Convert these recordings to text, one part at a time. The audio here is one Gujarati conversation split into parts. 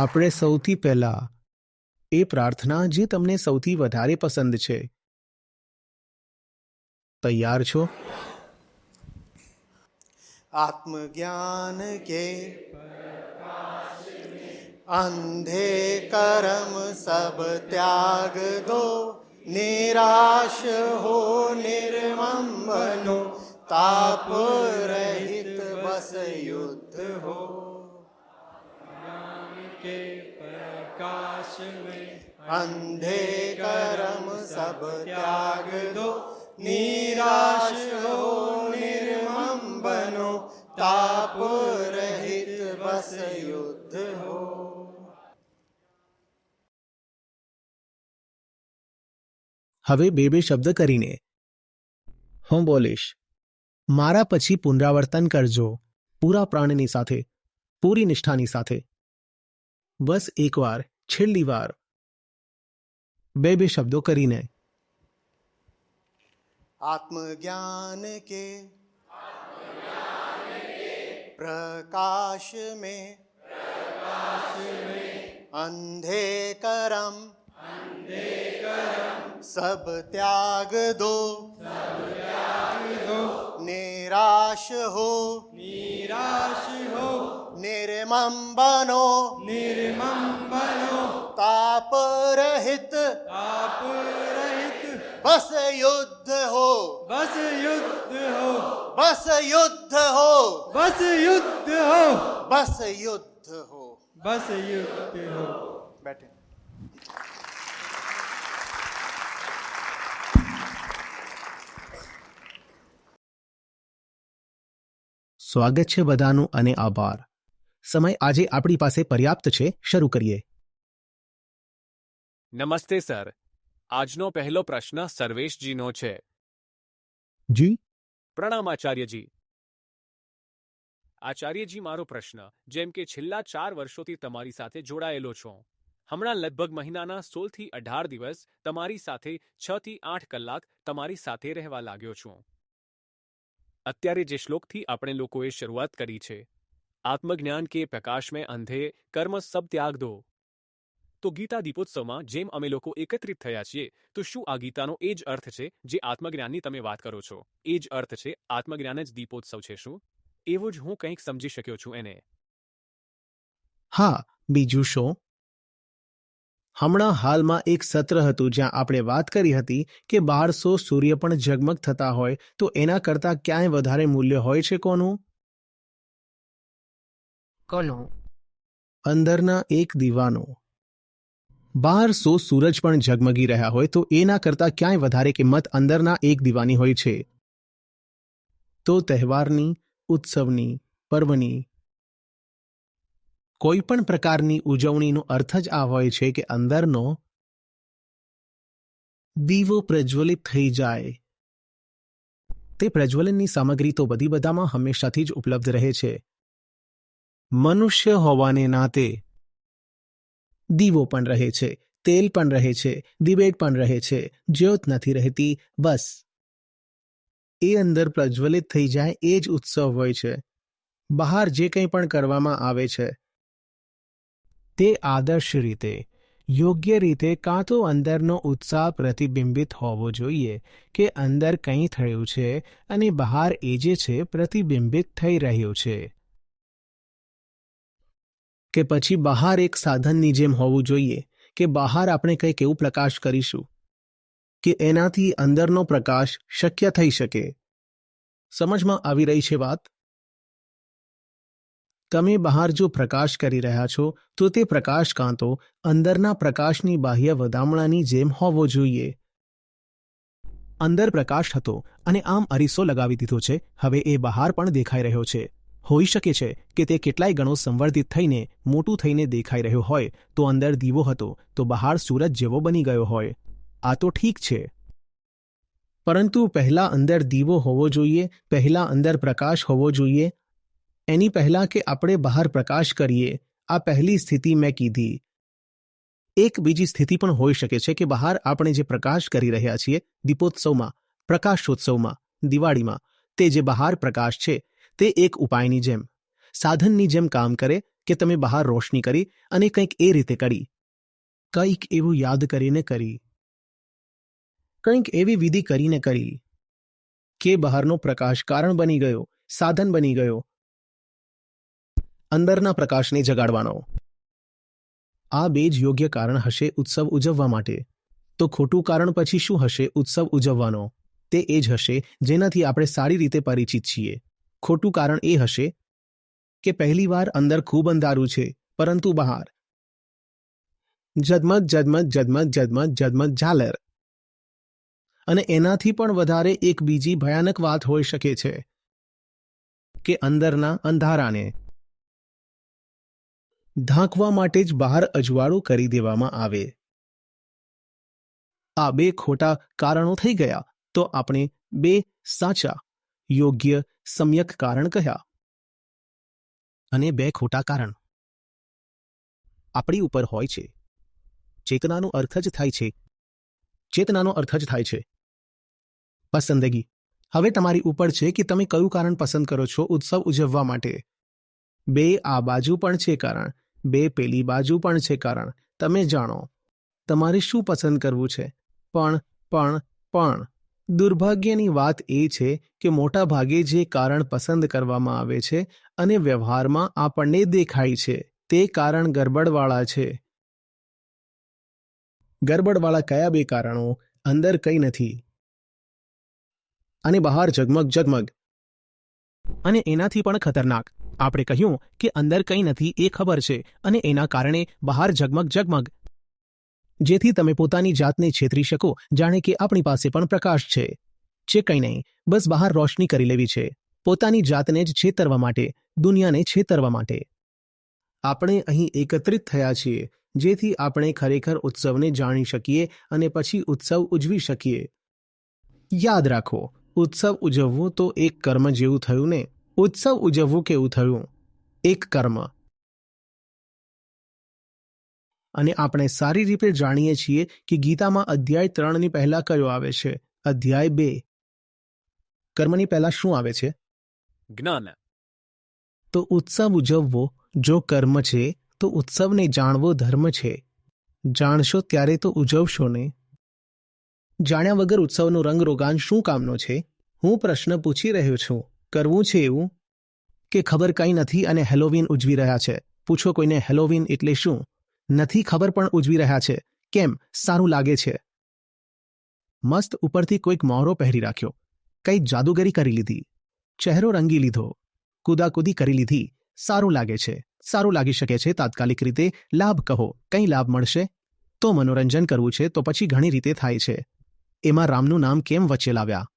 આપણે સૌથી પહેલા એ પ્રાર્થના જે તમને સૌથી વધારે પસંદ છે તૈયાર છો आत्मज्ञान के अंधे कर्म सब त्याग दो निराश हो निर्मम बनो ताप रहित बस युद्ध हो प्रकाश में अंधे कर्म सब त्याग दो निराश हो निर्मम बनो ताप रहित बस युद्ध हो હવે બે બે શબ્દ કરીને હું બોલીશ મારા પછી પુનરાવર્તન કરજો પૂરા પ્રાણની સાથે પૂરી નિષ્ઠાની સાથે બસ એકવાર છેલ્લી વાર બે બે શબ્દો કરીને आत्मज्ञान के प्रकाश में अंधे करम सब त्याग दो निराश हो निराश हो निर्मम बनो निर्मम बनो ताप रहित ताप रहित बस युद्ध हो बस युद्ध हो बस युद्ध हो बस युद्ध हो बस युद्ध हो बस युद्ध हो बैठे સ્વાગત છે બધાનું અને આભાર. સમય આજે આપણી પાસે પર્યાપ્ત છે. શરૂ કરીએ. નમસ્તે સર. આજનો પહેલો પ્રશ્ન સર્વેશજીનો છે. જી. પ્રણામ આચાર્યજી આચાર્યજી મારો પ્રશ્ન. જેમ કે છેલ્લા ચાર વર્ષોથી તમારી સાથે જોડાયેલો છું. હમણાં લગભગ મહિનાના સોળથી અઢાર દિવસ તમારી સાથે છ થી આઠ કલાક તમારી સાથે રહેવા લાગ્યો છું. અત્યારે જે શ્લોકથી આપણે લોકોએ શરૂઆત કરી છે, આત્મજ્ઞાન કે પ્રકાશ અંધે કર્મ સબ ત્યાગ દો. તો ગીતા દીપોત્સવમાં જેમ અમે લોકો એકત્રિત થયા છીએ, તો શું આ ગીતાનો એ જ અર્થ છે જે આત્મજ્ઞાનની તમે વાત કરો છો? એ જ અર્થ છે આત્મજ્ઞાન જ દીપોત્સવ છે શું? એવું જ હું કંઈક સમજી શક્યો છું એને. હા, બીજું શું? હમણાં હાલમાં એક સત્ર હતું જ્યાં આપણે વાત કરી હતી કે બારસો સૂર્ય પણ ઝગમગ થતા હોય તો એના કરતાં ક્યાંય વધારે મૂલ્ય હોય છે કોનું? કોનું? અંદરના એક દીવાનો. બારસો સૂરજ પણ ઝગમગી રહ્યા હોય તો એના કરતાં ક્યાંય વધારે કિંમત અંદરના એક દીવાની હોય છે? તો તહેવારની ઉત્સવની પર્વની કોઈ પણ પ્રકારની ઉજવણીનો અર્થ જ આ હોય છે કે અંદરનો દીવો પ્રજ્વલિત થઈ જાય. તે પ્રજ્વલનની સામગ્રી તો બધી બધામાં હંમેશાથી જ ઉપલબ્ધ રહે છે. મનુષ્ય હોવાને નાતે દીવો પણ રહે છે, તેલ પણ રહે છે દિવેટ પણ રહે છે, જ્યોત નથી રહેતી, બસ. એ અંદર પ્રજ્વલિત થઈ જાય એ જ ઉત્સવ હોય છે. બહાર જે કંઈ પણ કરવામાં આવે છે તે આદર્શ રીતે, યોગ્ય રીતે કાં તો અંદરનો ઉત્સાહ પ્રતિબિંબિત હોવો જોઈએ કે અંદર કંઈ થયું છે અને બહાર એ જે છે પ્રતિબિંબિત થઈ રહ્યું છે. કે પછી બહાર એક સાધનની જેમ હોવું જોઈએ કે બહાર આપણે કંઈક એવું પ્રકાશ કરીશું કે એનાથી અંદરનો પ્રકાશ શક્ય થઈ શકે. સમજમાં આવી રહી છે વાત? તમે બહાર જો પ્રકાશ કરી રહ્યા છો, તો તે પ્રકાશ કાં તો અંદરના પ્રકાશની બાહ્ય વધામણાની જેમ હોવો જોઈએ. અંદર પ્રકાશ હતો અને આમ અરીસો લગાવી દીધો છે, હવે એ બહાર પણ દેખાઈ રહ્યો છે. હોઈ શકે છે કે તે કેટલાય ગણો સંવર્ધિત થઈને મોટું થઈને દેખાઈ રહ્યો હોય, તો અંદર દીવો હતો, તો બહાર સૂરજ જેવો બની ગયો હોય. આ તો ઠીક છે. પરંતુ પહેલા અંદર દીવો હોવો જોઈએ, પહેલા અંદર પ્રકાશ હોવો જોઈએ એની પહેલા કે આપણે બહાર પ્રકાશ કરીએ, આ પહેલી સ્થિતિ મેં કીધી. એક બીજી સ્થિતિ પણ હોઈ શકે છે કે બહાર આપણે જે પ્રકાશ કરી રહ્યા છીએ, દીપોત્સવમાં, પ્રકાશોત્સવમાં, દિવાળીમાં, તે જે બહાર પ્રકાશ છે, તે એક ઉપાયની જેમ. સાધનની જેમ કામ કરે કે તમે બહાર રોશની કરી અને કંઈક એ રીતે કરી. કંઈક એવું યાદ કરીને કરી. કંઈક એવી વિધિ કરીને કરી કે બહારનો પ્રકાશ કારણ બની ગયો, સાધન બની ગયો અંદરના પ્રકાશને જગાડવાનો. આ બે જ યોગ્ય કારણ હશે ઉત્સવ ઉજવવા માટે. તો ખોટું કારણ પછી શું હશે ઉત્સવ ઉજવવાનો? તે એ જ હશે જેનાથી આપણે સારી રીતે પરિચિત છીએ. ખોટું કારણ એ હશે કે પહેલીવાર અંદર ખૂબ અંધારું છે, પરંતુ બહાર. જદમત જદમત જદમત જદમત જદમત ઝાલર. અને એનાથી પણ વધારે એક બીજી ભયાનક વાત હોઈ શકે છે કે અંદરના અંધારાને. ઢાંકવા માટે જ બહાર અજવાળું કરી દેવામાં આવે. આ બે ખોટા કારણો થઈ ગયા તો આપણે બે સાચા, યોગ્ય, સમ્યક કારણ કહ્યા. અને બે ખોટા કારણ. આપણી ઉપર હોય છે. ચેતનાનો અર્થ જ થાય છે. ચેતનાનો અર્થ જ થાય છે. પસંદગી. હવે તમારી ઉપર છે કે તમે કયું કારણ પસંદ કરો છો ઉત્સવ ઉજવવા માટે? બે આ બાજુ પણ છે કારણ. બે પેલી બાજુ પણ છે કારણ. તમે જાણો. તમારે શું પસંદ કરવું છે? પણ પણ પણ. દુર્ભાગ્યની વાત એ છે કે મોટા ભાગે જે કારણ પસંદ કરવામાં આવે છે અને વ્યવહારમાં આપણને દેખાય છે, તે કારણ ગરબડવાળા છે. ગરબડવાળા કયા બે કારણો? અંદર કંઈ નથી. અને બહાર ઝગમગ ઝગમગ. અને એનાથી પણ ખતરનાક. આપણે કહ્યું કે અંદર કંઈ નથી એ ખબર છે અને એના કારણે બહાર ઝગમગ ઝગમગ. જેથી તમે પોતાની જાતને છેતરી શકો, જાણે કે આપણી પાસે પણ પ્રકાશ છે. જે કંઈ નહીં, બસ બહાર રોશની કરી લેવી છે. પોતાની જાતને જ છેતરવા માટે, દુનિયાને છેતરવા માટે. આપણે અહીં એકત્રિત થયા છીએ, જેથી આપણે ખરેખર ઉત્સવને જાણી શકીએ અને પછી ઉત્સવ ઉજવી શકીએ. યાદ રાખો, ઉત્સવ ઉજવવું તો એક કર્મ જેવું થયું ને? ઉત્સવ ઉજવવું કેવું થયું એક કર્મ. અને આપણે સારી રીતે જાણીએ છીએ કે ગીતામાં અધ્યાય ત્રણની પહેલા કયો આવે છે? અધ્યાય બે. કર્મની પહેલા શું આવે છે? જ્ઞાન. તો ઉત્સવ ઉજવવો જો કર્મ છે તો ઉત્સવને જાણવો ધર્મ છે. જાણશો ત્યારે તો ઉજવશો ને. જાણ્યા વગર ઉત્સવનો રંગ રોગાન શું કામનો છે? હું પ્રશ્ન પૂછી રહ્યો છું. કરવું છે એવું કે ખબર કંઈ નથી અને હેલોવીન ઉજવી રહ્યા છે? પૂછો કોઈને હેલોવીન એટલે શું? નથી ખબર પણ ઉજવી રહ્યા છે. કેમ? સારું લાગે છે. મસ્ત ઉપરથી કોઈક મોહરો પહેરી રાખ્યો. કંઈક જાદુગરી કરી લીધી. ચહેરો રંગી લીધો. કુદાકુદી કરી લીધી. સારું લાગે છે. સારું લાગી શકે છે. તાત્કાલિક રીતે લાભ કહો. કંઈ લાભ મળશે? તો મનોરંજન કરવું છે તો પછી ઘણી રીતે થાય છે. એમાં રામનું નામ કેમ વચ્ચે લાવ્યા?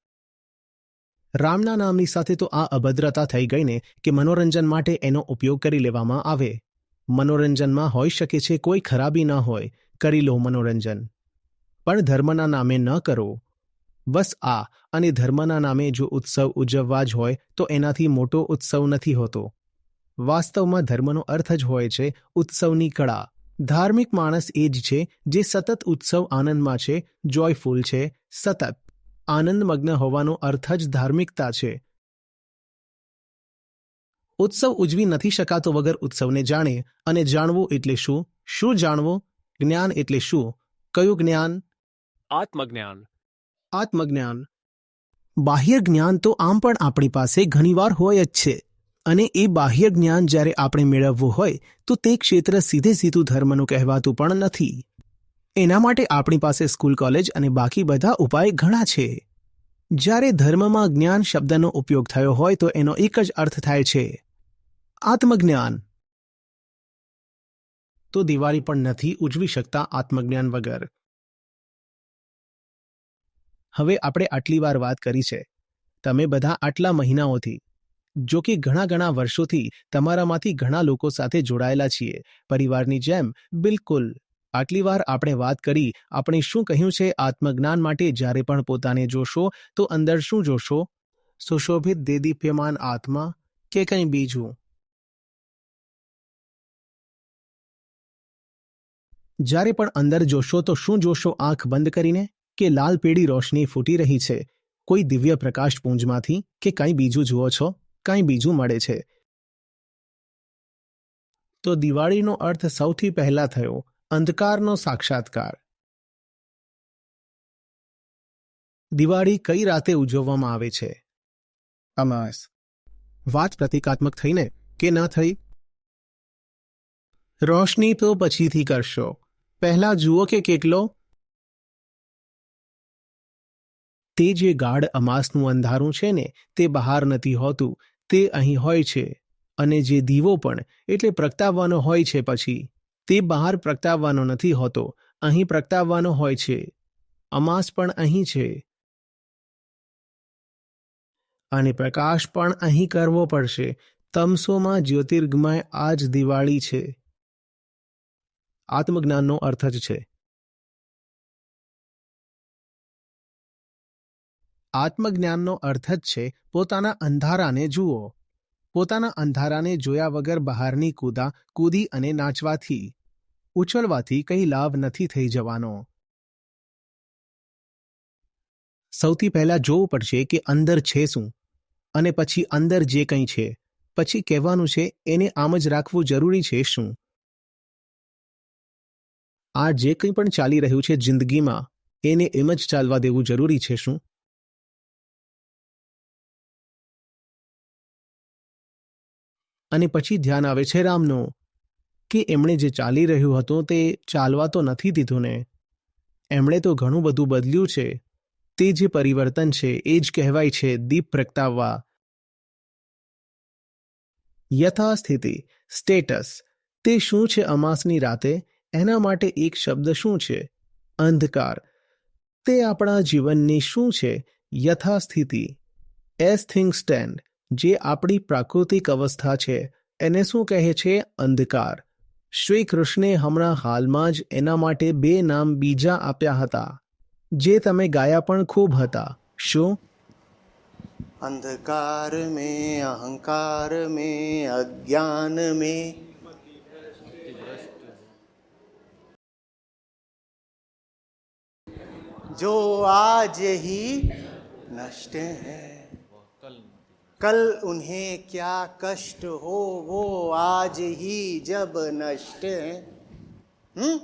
રામના નામની સાથે તો આ અભદ્રતા થઈ ગઈને કે મનોરંજન માટે એનો ઉપયોગ કરી લેવામાં આવે. મનોરંજનમાં હોઈ શકે છે કોઈ ખરાબી ન હોય, કરી લો મનોરંજન. પણ ધર્મના નામે ન કરો. બસ આ, અને ધર્મના નામે જો ઉત્સવ ઉજવવા જ હોય, તો એનાથી મોટો ઉત્સવ નથી હોતો. વાસ્તવમાં ધર્મનો અર્થ જ હોય છે ઉત્સવની કળા. ધાર્મિક માણસ એ જ છે જે સતત ઉત્સવ આનંદમાં છે જોયફુલ છે, સતત. આનંદમગ્ન હોવાનો અર્થ જ ધાર્મિકતા છે. ઉત્સવ ઉજવી નથી શકાતો વગર ઉત્સવને જાણે અને જાણવું એટલે શું શું જાણવું જ્ઞાન એટલે શું કયું જ્ઞાન? આત્મજ્ઞાન. આત્મજ્ઞાન. બાહ્ય જ્ઞાન તો આમ પણ આપણી પાસે ઘણીવાર હોય જ છે અને એ બાહ્ય જ્ઞાન જ્યારે આપણે મેળવવું હોય તો તે ક્ષેત્ર સીધે સીધું ધર્મનું કહેવાતું પણ નથી. એના માટે આપણી પાસે સ્કૂલ કોલેજ અને બાકી બધા ઉપાય ઘણા છે. જ્યારે ધર્મમાં જ્ઞાન શબ્દનો ઉપયોગ થયો હોય તો એનો એક જ અર્થ થાય છે. આત્મજ્ઞાન. તો દિવાળી પણ નથી ઉજવી શકતા આત્મજ્ઞાન વગર. હવે આપણે આટલી વાર વાત કરી છે. તમે બધા આટલા મહિનાઓથી, જો કે ઘણા ઘણા વર્ષોથી તમારામાંથી ઘણા લોકો સાથે જોડાયેલા છીએ. પરિવારની જેમ બિલકુલ. આટલી વાર આપણે વાત કરી, આપણે શું કહ્યું છે આત્મજ્ઞાન માટે જ્યારે પણ પોતાને જોશો, તો અંદર શું જોશો? સુશોભિત દેદીપ્યમાન આત્મા કે કંઈ બીજું? જ્યારે પણ અંદર જોશો, તો શું જોશો આંખ બંધ કરીને કે લાલ પીળી રોશની ફૂટી રહી છે? કોઈ દિવ્ય પ્રકાશ પૂંજમાંથી કે કંઈ બીજું જુઓ છો? કંઈ બીજું મળે છે. તો દિવાળીનો અર્થ સૌથી પહેલા થયો. અંધકારનો સાક્ષાત્કાર. દિવાળી કઈ રાતે ઉજવવામાં આવે છે? અમાસ. વાત પ્રતિકાત્મક થઈને કે ન થઈ? રોશની તો પછીથી કરશો. પહેલા જુઓ કે કેટલો? તે જે ગાઢ અમાસનું અંધારું છે ને તે બહાર નથી હોતું તે અહીં હોય છે. અને જે દીવો પણ એટલે પ્રગટાવવાનો હોય છે પછી. તે બહાર પ્રગટાવવાનો નથી હોતો. અહીં પ્રગટાવવાનો હોય છે. અમાસ પણ અહીં છે. અને પ્રકાશ પણ અહીં કરવો પડશે. તમસોમાં જ્યોતિર્ગમય આ જ દિવાળી છે. આત્મજ્ઞાનનો અર્થ જ છે. આત્મજ્ઞાનનો અર્થ જ છે. પોતાના અંધારાને જુઓ. પોતાના અંધારાને જોયા વગર બહારની કૂદા કૂદી અને નાચવાથી, ઉછળવાથી કંઈ લાભ નથી થઈ જવાનો. સૌથી પહેલા જોવું પડશે કે અંદર છે શું અને પછી અંદર જે કંઈ છે, પછી કહેવાનું છે એને આમ જ રાખવું જરૂરી છે શું. આ જે કંઈ પણ ચાલી રહ્યું છે જિંદગીમાં, એને એમ જ ચાલવા દેવું જરૂરી છે શું? અને પછી ધ્યાન આવે છે રામનું, કે એમણે જે ચાલી રહ્યું હતું તે ચાલવા તો નથી દીધું ને. એમણે તો ઘણું બધું બદલ્યું છે. તે જે પરિવર્તન છે એ જ કહેવાય છે દીપ પ્રગટાવવા. યથાસ્થિતિ, સ્ટેટસ, તે શું છે અમાસની રાતે? એના માટે એક શબ્દ શું છે? અંધકાર. તે આપણા જીવનની શું છે? યથાસ્થિતિ. એસ થિંગ સ્ટેન્ડ જે આપણી પ્રાકૃતિક અવસ્થા છે એને શું કહે છે અંધકાર શ્રી કૃષ્ણે હમણાં હાલમાં જ એના માટે બે નામ બીજા આપ્યા હતા જે તમે ગાયા પણ ખૂબ હતા શું अंधकार में अहंकार में अज्ञान में जो आज ही नष्ट है कल उन्हें क्या कष्ट हो वो आज ही जब नष्ट है हम्म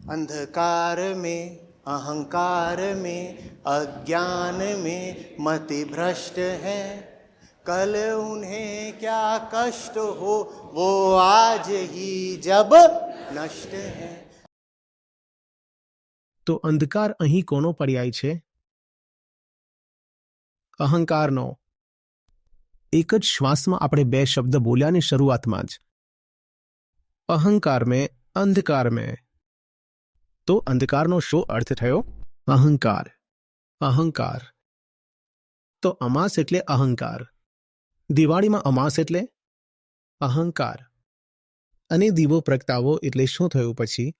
अंधकार में अहंकार में अज्ञान में मति भ्रष्ट है कल उन्हें क्या कष्ट हो वो आज ही जब नष्ट है તો અંધકાર અહીં કોનો પર્યાય છે અહંકારનો. એક જ શ્વાસમાં આપણે બે શબ્દ બોલ્યા ને શરૂઆતમાં જ. અહંકાર મેં અંધકાર મેં તો અંધકારનો શો અર્થ થયો? અહંકાર. અહંકાર. તો અમાસ એટલે અહંકાર. દિવાળીમાં અમાસ એટલે? અહંકાર. અને દીવો પ્રગટાવો એટલે શું થયું પછી?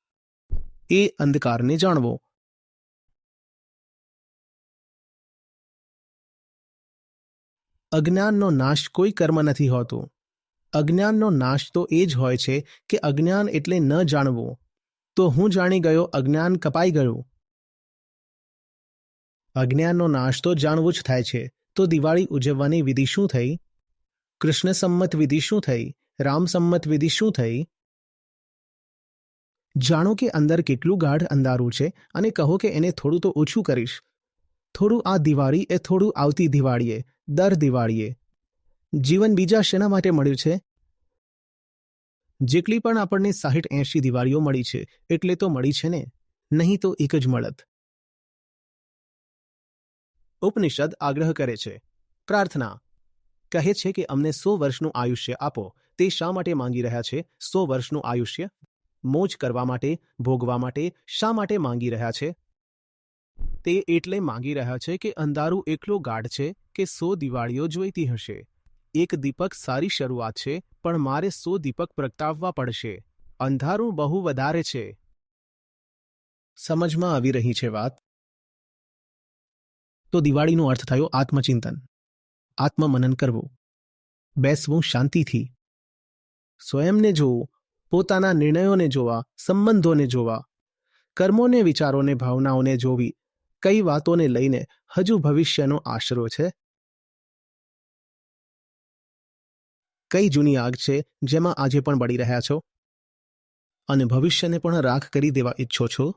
એ અંધકારને જાણવો. અજ્ઞાનનો નાશ કોઈ કર્મ નથી હોતું. અજ્ઞાનનો નાશ તો એ જ હોય છે કે અજ્ઞાન એટલે ન જાણવું. તો હું જાણી ગયો અજ્ઞાન કપાઈ ગયું. અજ્ઞાનનો નાશ તો જાણવું જ થાય છે. તો દિવાળી ઉજવવાની વિધિ શું થઈ? કૃષ્ણ સંમત વિધિ શું થઈ? રામ સંમત વિધિ શું થઈ? જાણો કે અંદર કેટલું ગાઢ અંધારું છે અને કહો કે એને થોડું તો ઓછું કરીશ. થોડું આ દિવાળી એ થોડું આવતી દિવાળીએ, દર દિવાળીએ. જીવન બીજા શેના માટે મળ્યું છે? જેટલી પણ આપણને સાહીઠ એંશી દિવાળીઓ મળી છે, એટલે તો મળી છે ને? નહીં તો એક જ મળત. ઉપનિષદ આગ્રહ કરે છે. પ્રાર્થના. કહે છે કે અમને સો વર્ષનું આયુષ્ય આપો. તે શા માટે માંગી રહ્યા છે? સો વર્ષનું આયુષ્ય? મોજ કરવા માટે, ભોગવા માટે શા માટે માંગી રહ્યા છે? તે એટલે માંગી રહ્યા છે કે અંધારું એટલો ગાઢ છે કે સો દિવાળીઓ જોઈતી હશે. એક દીપક સારી શરૂઆત છે, પણ મારે સો દીપક પ્રગટાવવા પડશે. અંધારું બહુ વધારે છે. સમજમાં આવી રહી છે વાત? તો દિવાળીનો અર્થ થયો આત્મચિંતન. આત્મમનન કરવું. બેસવું શાંતિથી. સ્વયંને જોવું, પોતાના નિર્ણયોને જોવા, સંબંધોને જોવા, કર્મોને વિચારોને ભાવનાઓને જોવી કઈ વાતોને લઈને હજુ ભવિષ્યનો આશરો છે? કઈ જૂની આગ છે જેમાં આજે પણ બળી રહ્યા છો? અને ભવિષ્યને પણ રાખ કરી દેવા ઈચ્છો છો?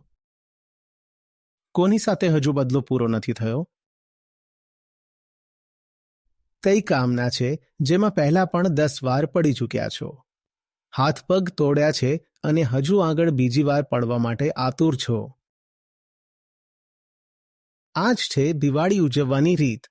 કોની સાથે હજુ બદલો પૂરો નથી થયો? કઈ કામના છે જેમાં પહેલા પણ દસ વાર પડી ચૂક્યા છો? હાથ પગ તોડ્યા છે અને હજુ આગળ બીજી વાર પડવા માટે આતુર છો? આ જ છે દિવાળી ઉજવવાની રીત.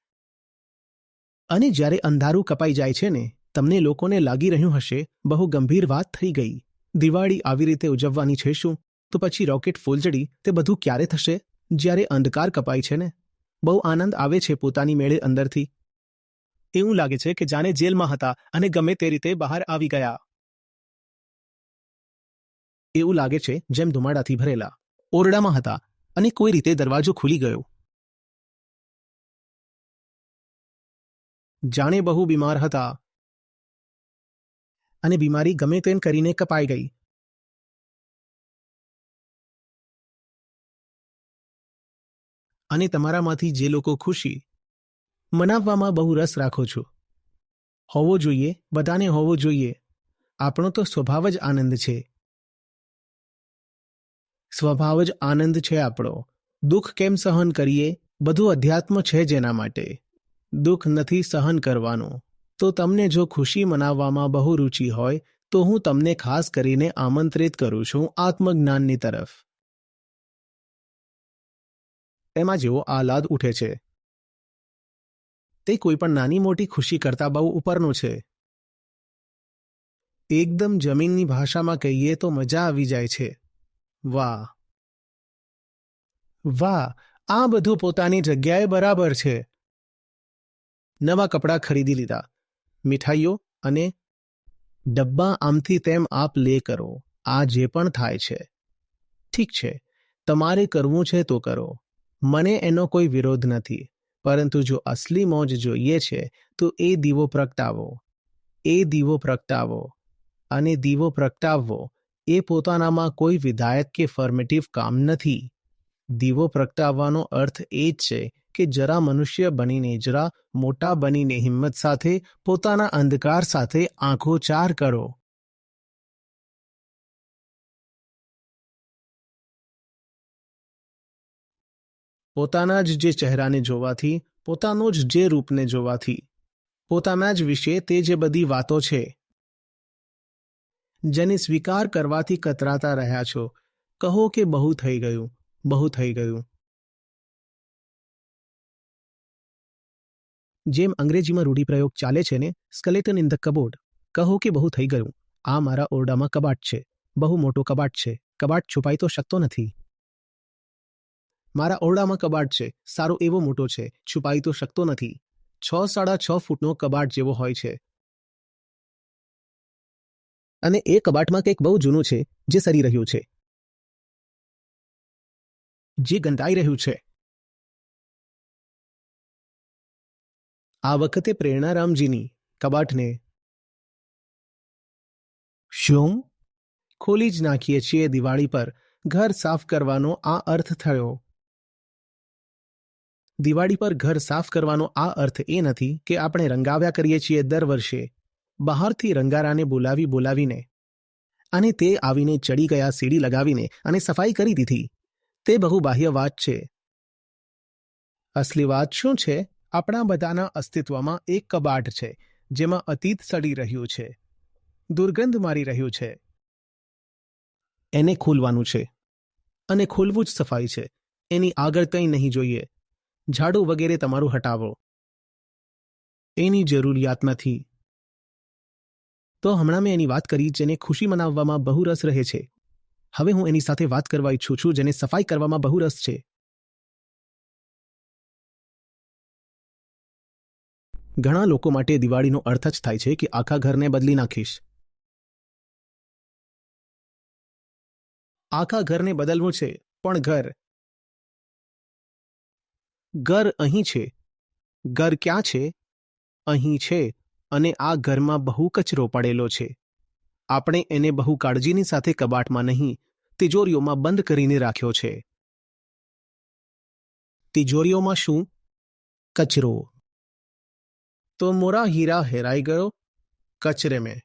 અને જ્યારે અંધારું કપાઈ જાય છે ને, તમને લોકોને લાગી રહ્યું હશે, બહુ ગંભીર વાત થઈ ગઈ. દિવાળી આવી રીતે ઉજવવાની છે શું? તો પછી રોકેટ ફૂલજડી, તે બધું ક્યારે થશે? જ્યારે અંધકાર કપાય છે ને. બહુ આનંદ આવે છે પોતાની મેળે અંદરથી. એવું લાગે છે કે જાણે જેલમાં હતા અને ગમે તે રીતે બહાર આવી ગયા. એવું લાગે છે જેમ ધુમાડાથી ભરેલા. ઓરડામાં હતા અને કોઈ રીતે દરવાજો ખુલી ગયો. જાણે બહુ બીમાર હતા. અને બીમારી ગમે તેમ કરીને કપાઈ ગઈ. અને તમારામાંથી જે લોકો ખુશી, મનાવવામાં બહુ રસ રાખો છો. હોવો જોઈએ, બધાને હોવો જોઈએ. આપણો તો સ્વભાવ જ આનંદ છે. સ્વભાવ જ આનંદ છે આપણો. દુઃખ કેમ સહન કરીએ? બધું અધ્યાત્મ છે જેના માટે. દુઃખ નથી સહન કરવાનું. તો તમને જો ખુશી મનાવવામાં બહુ રુચિ હોય, તો હું તમને ખાસ કરીને આમંત્રિત કરું છું આત્મજ્ઞાનની તરફ. એમાં જેવો આહલાદ ઉઠે છે. તે કોઈ પણ નાની મોટી ખુશી કરતા બહુ ઉપરનું છે. એકદમ જમીનની ભાષામાં કહીએ તો મજા આવી જાય છે. વાહ! વાહ! આ બધું પોતાની જગ્યાએ બરાબર છે. નવા કપડાં ખરીદી લીધા. મીઠાઈઓ અને ડબ્બા આમથી તેમ આપ લે કરો. આ જે પણ થાય છે. ઠીક છે. તમારે કરવું છે તો કરો. મને એનો કોઈ વિરોધ નથી. પરંતુ જો અસલી મોજ જોઈએ છે, તો એ દીવો પ્રગટાવો. એ દીવો પ્રગટાવો. અને દીવો પ્રગટાવવો એ પોતાનામાં કોઈ વિધાયક કે ફોર્મેટિવ કામ નથી. દીવો પ્રગટાવવાનો અર્થ એ જ છે કે જરા મનુષ્ય બનીને, જરા મોટા બનીને હિંમત સાથે, પોતાના અંધકાર સાથે આંખો ચાર કરો. પોતાના જ જે ચહેરાને જોવાથી, પોતાનો જ જે રૂપને જોવાથી. પોતાના જ વિશે તે જે બધી વાતો છે. જેને સ્વીકાર કરવાથી કતરાતા રહ્યા છો. કહો કે બહુ થઈ ગયું, બહુ થઈ ગયું. જેમ અંગ્રેજીમાં રૂઢિપ્રયોગ ચાલે છે ને, સ્કલેટન ઇન ધ કબોર્ડ, કહો કે બહુ થઈ ગયું. આ મારા ઓરડામાં કબાટ છે. બહુ મોટો કબાટ છે. કબાટ છુપાઈ તો શકતો નથી. મારા ઓરડામાં કબાટ છે. સારો એવો મોટો છે. છુપાઈ તો શકતો નથી. છ સાડા છ ફૂટનો કબાટ જેવો હોય છે. અને એ કબાટમાં કંઈક બહુ જૂનું છે, જે સરી રહ્યું છે. જે ગંધાઈ રહ્યું છે. આ વખતે પ્રેરણારામજીની કબાટને શું ખોલી જ નાખીએ છીએ દિવાળી પર. ઘર સાફ કરવાનો આ અર્થ થયો. દિવાળી પર ઘર સાફ કરવાનો આ અર્થ એ નથી કે આપણે રંગાવ્યા કરીએ છીએ દર વર્ષે. બહારથી રંગારાને બોલાવી બોલાવીને અને તે આવીને ચડી ગયા સીડી લગાવીને અને સફાઈ કરી દીધી. તે બહુ બાહ્ય વાત છે. અસલી વાત શું છે? આપણા બધાના અસ્તિત્વમાં એક કબાટ છે, જેમાં અતીત સડી રહ્યું છે, દુર્ગંધ મારી રહ્યું છે. એને ખોલવાનું છે. અને ખોલવું જ સફાઈ છે. એની આગળ કંઈ નહીં જોઈએ. ઝાડુ વગેરે તમારું હટાવો. એની જરૂરિયાત નથી. તો હમણાં મેં એની વાત કરી જેને ખુશી મનાવવામાં બહુ રસ રહે છે. હવે હું એની સાથે વાત કરવા ઈચ્છું છું જેને સફાઈ કરવામાં બહુ રસ છે. ઘણા લોકો માટે દિવાળીનો અર્થ જ થાય છે કે આખા ઘરને બદલી નાખીશ. આખા ઘરને બદલવું છે, પણ ઘર. ઘર અહીં છે. ઘર ક્યાં છે? અહીં છે અને આ ઘરમાં બહુ કચરો પડેલો છે. આપણે એને બહુ કાળજીની સાથે કબાટમાં નહીં, તિજોરીઓમાં બંધ કરીને રાખ્યો છે. તિજોરીઓમાં શું? કચરો. તો મોરા હીરા હેરાઈ ગયો કચરે મેં.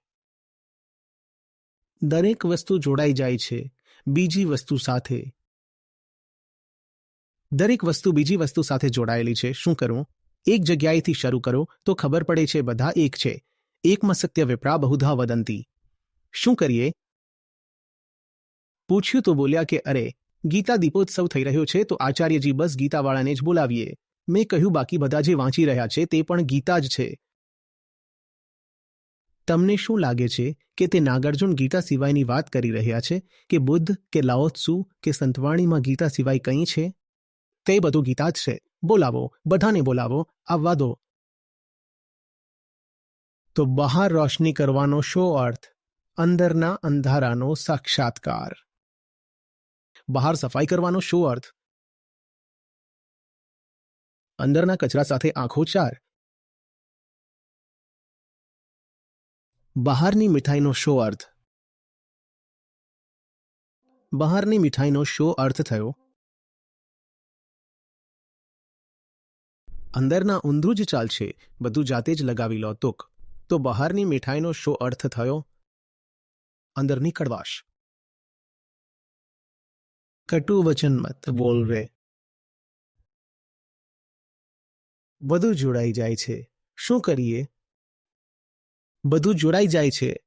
દરેક વસ્તુ જોડાઈ જાય છે, બીજી વસ્તુ સાથે. દરેક વસ્તુ બીજી વસ્તુ સાથે જોડાયેલી છે, શું કરવું એક જગ્યાએથી શરૂ કરો, તો ખબર પડે છે બધા એક છે. એકમાં સત્ય વિપરા બહુધા વદંતી. શું કરીએ? પૂછ્યું તો બોલ્યા કે, અરે, ગીતા દીપોત્સવ થઈ રહ્યો છે, તો આચાર્યજી બસ ગીતાવાળાને જ બોલાવીએ. મેં કહ્યું, બાકી બધા જે વાંચી રહ્યા છે, તે પણ ગીતા જ છે. તમને શું લાગે છે કે તે નાગાર્જુન ગીતા સિવાયની વાત કરી રહ્યા છે? કે બુદ્ધ, કે લાઓત્સુ, કે સંતવાણીમાં ગીતા સિવાય કંઈ છે? તે બધું ગીતા જ છે. બોલાવો, બધાને બોલાવો, આવવા દો. તો બહાર રોશની કરવાનો શો અર્થ? અંદરના અંધારાનો સાક્ષાત્કાર. બહાર સફાઈ કરવાનો શું અર્થ? અંદરના કચરા સાથે આંખો ચાર. બહારની મીઠાઈનો શો અર્થ? બહારની મીઠાઈનો શો અર્થ થયો? અંદરના ઊંધું જ ચાલશે, બધું જાતે જ લગાવી લો, તુક. તો બહારની મીઠાઈનો શો અર્થ થયો? અંદરની કડવાશ કટુ વચન મત બોલવે બધું જોડાઈ જાય છે. શું કરીએ? બધું જોડાઈ જાય છે.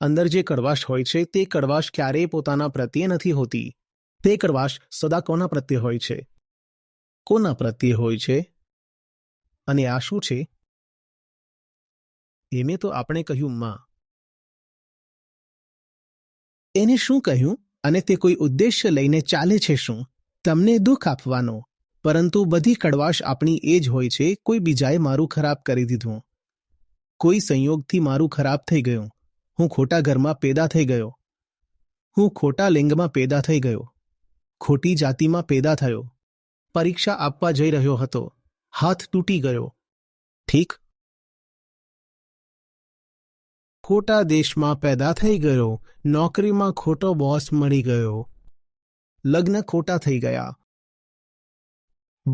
અંદર જે કડવાશ હોય છે, તે કડવાશ ક્યારેય પોતાના પ્રત્યે નથી હોતી. તે કડવાશ સદા કોના પ્રત્યે હોય છે? કોના પ્રત્યે હોય છે? અને આ શું છે? એને તો આપણે કહ્યું, માં. એને શું કહ્યું? અને તે કોઈ ઉદ્દેશ્ય લઈને ચાલે છે શું? તમને દુઃખ આપવાનો. પરંતુ બધી કડવાશ આપણી એ જ હોય છે, કોઈ બીજાએ મારું ખરાબ કરી દીધું. કોઈ સંયોગથી મારું ખરાબ થઈ ગયું. હું ખોટા ઘરમાં પેદા થઈ ગયો. હું ખોટા લિંગમાં પેદા થઈ ગયો. ખોટી જાતિમાં પેદા થયો. પરીક્ષા આપવા જઈ રહ્યો હતો. હાથ તૂટી ગયો. ઠીક? ખોટા દેશમાં પેદા થઈ ગયો. નોકરીમાં ખોટો બોસ મળી ગયો. લગ્ન ખોટા થઈ ગયા.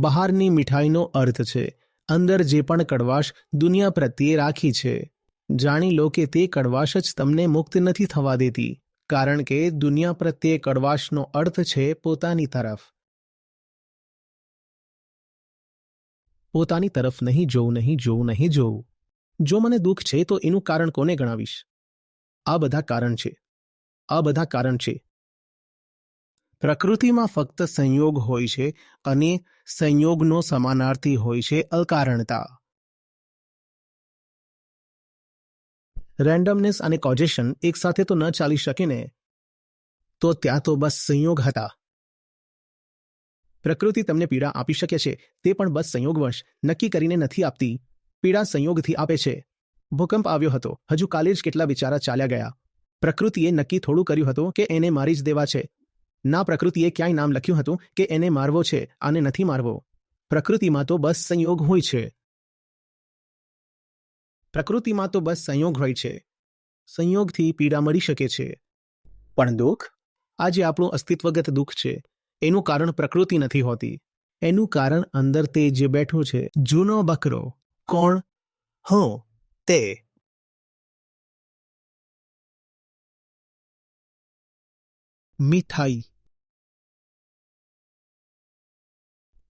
બહારની મીઠાઈનો અર્થ છે. અંદર જે પણ કડવાશ દુનિયા પ્રત્યે રાખી છે. જાણી લો કે તે કડવાશ જ તમને મુક્ત નથી થવા દેતી, કારણ કે દુનિયા પ્રત્યે કડવાશનો અર્થ છે પોતાની તરફ. પોતાની તરફ નહીં જોવું નહીં જોવું નહીં જોવું જો મને દુઃખ છે તો એનું કારણ કોને ગણાવીશ? આ બધા કારણ છે. આ બધા કારણ છે. પ્રકૃતિમાં ફક્ત સંયોગ હોય છે અને સંયોગનો સમાનાર્થી હોય છે અકારણતા. રેન્ડમનેસ અને કોજેશન એકસાથે તો ન ચાલી શકે ને? તો ત્યાં તો બસ સંયોગ હતા. પ્રકૃતિ તમને પીડા આપી શકે છે, તે પણ બસ સંયોગવશ, નક્કી કરીને નથી આપતી. પીડા સંયોગથી આપે છે. ભૂકંપ આવ્યો હતો, હજુ કાલે જ કેટલા વિચારા ચાલ્યા ગયા. પ્રકૃતિએ નક્કી થોડું કર્યું હતું કે એને મારી જ દેવા છે. ના પ્રકૃતિએ ક્યાંય નામ લખ્યું હતું કે એને મારવો છે, આને નથી મારવો. પ્રકૃતિમાં તો બસ સંયોગ હોય છે. પ્રકૃતિમાં તો બસ સંયોગ હોય છે. સંયોગથી પીડા મળી શકે છે. પણ દુઃખ? આજે આપણું અસ્તિત્વગત દુઃખ છે. એનું કારણ પ્રકૃતિ નથી હોતી. એનું કારણ અંદર તે જે બેઠો છે. જૂનો બકરો. કોણ? હો. તે. મીઠાઈ.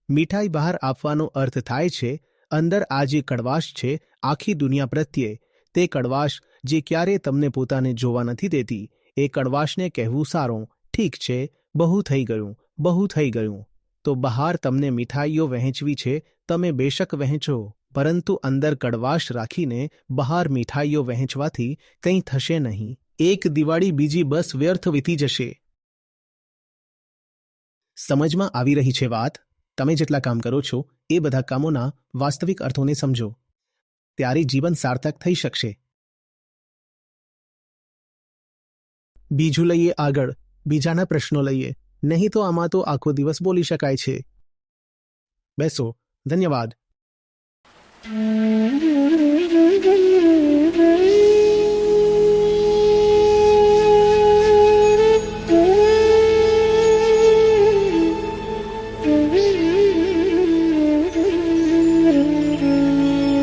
મીઠાઈ બહાર આપવાનો અર્થ થાય છે, અંદર આ જે કડવાશ છે, આખી દુનિયા પ્રત્યે. તે કડવાશ જે ક્યારે તમને પોતાને જોવા નથી દેતી. એ કડવાશને કહેવું સારું. ઠીક છે, બહુ થઈ ગયું, બહુ થઈ ગયું. તો બહાર તમને મીઠાઈઓ વહેંચવી છે, તમે બેશક વહેંચો. પરંતુ અંદર કડવાશ રાખીને બહાર મીઠાઈઓ વહેંચવાથી કંઈ થશે નહીં. એક દિવાળી બીજી બસ વ્યર્થ વીતી જશે. સમજમાં આવી રહી છે વાત? તમે જેટલા કામ કરો છો, એ બધા કામોના વાસ્તવિક અર્થોને સમજો. ત્યારે જીવન સાર્થક થઈ શકશે. બીજું લઈએ આગળ, બીજાના પ્રશ્નો લઈએ. નહીં તો આમાં તો આખો દિવસ બોલી શકાય છે. બેસો, ધન્યવાદ.